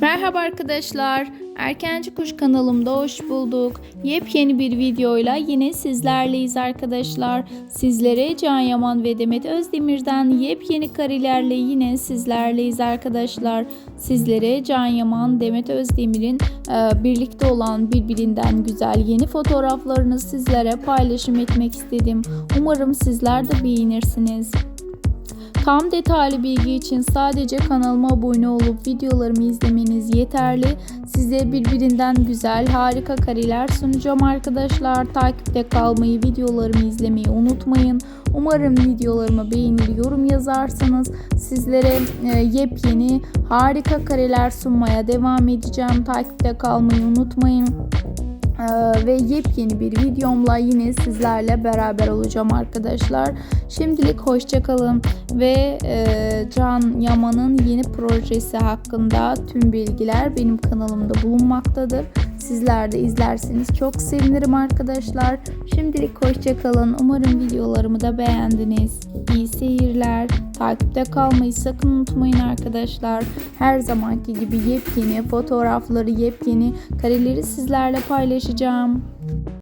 Merhaba arkadaşlar. Erkenci Kuş kanalımda hoş bulduk. Yepyeni bir videoyla yine sizlerleyiz arkadaşlar. Sizlere Can Yaman ve Demet Özdemir'den yepyeni karelerle yine sizlerleyiz arkadaşlar. Sizlere Can Yaman, Demet Özdemir'in e, birlikte olan birbirinden güzel yeni fotoğraflarını sizlere paylaşım etmek istedim. Umarım sizler de beğenirsiniz. Tam detaylı bilgi için sadece kanalıma abone olup videolarımı izlemeniz yeterli. Size birbirinden güzel, harika kareler sunacağım arkadaşlar. Takipte kalmayı, videolarımı izlemeyi unutmayın. Umarım videolarımı beğenir, yorum yazarsanız sizlere e, yepyeni, harika kareler sunmaya devam edeceğim. Takipte kalmayı unutmayın. Ee, ve yepyeni bir videomla yine sizlerle beraber olacağım arkadaşlar. Şimdilik hoşçakalın ve e, Can Yaman'ın yeni projesi hakkında tüm bilgiler benim kanalımda bulunmaktadır. Sizler de izlerseniz çok sevinirim arkadaşlar. Şimdilik hoşçakalın. Umarım videolarımı da beğendiniz. İyi seyirler. Takipte kalmayı sakın unutmayın arkadaşlar. Her zamanki gibi yepyeni fotoğrafları, yepyeni kareleri sizlerle paylaşacağım.